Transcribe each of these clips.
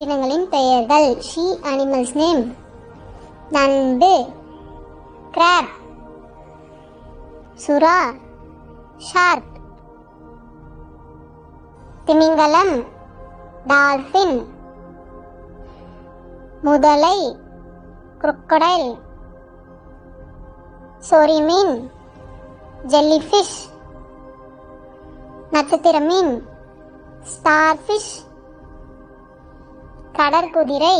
இனங்களின் பெயர்கள் sea animals name நண்டு கிராப் சுறா ஷார்க் திமிங்கலம் டால்ஃபின் முதலை crocodile. சொரிமீன் ஜெல்லிஃபிஷ் நட்சத்திர மீன் ஸ்டார்ஃபிஷ் கடற்குதிரை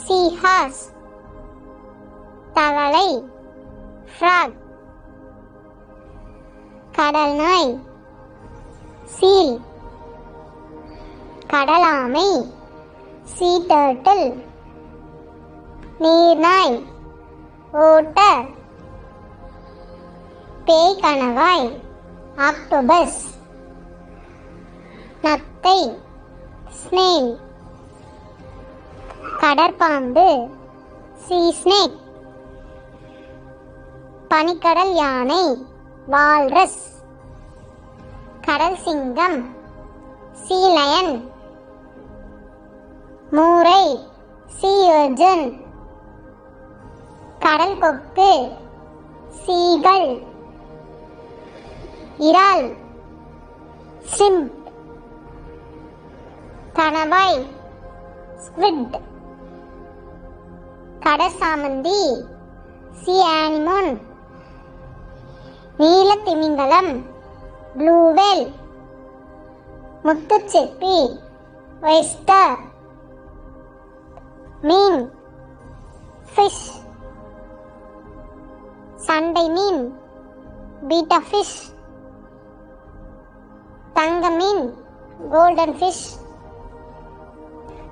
சீஹாஸ் தவளை ஃப்ராக் கடல் நாய் சீல் கடலாமை சீ டர்ட்டில் நீர்நாய் ஓட்டர் பேய் கணவாய் ஆக்டோபஸ் நத்தை ஸ்னேல் கடற்பாம்பு சீ ஸ்னேக் பனிக்கடல் யானை வால்ரஸ் கடல் சிங்கம் சீ லயன் மூரை சீ கடல் கொக்கு சீகள் இறால் ஷிம்ப் கணவாய் ஸ்குவிட் கடற்சாமந்தி சி ஆனிமோன் நீல திமிங்கலம். ப்ளூவெல் முத்துச்சிப்பி. ஒய்ஸ்டர் மீன் ஃபிஷ் சண்டை மீன். பீட்டா ஃபிஷ் தங்க மீன். கோல்டன் ஃபிஷ்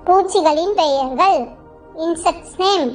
பூச்சிகளின் பெயர்கள். Insects name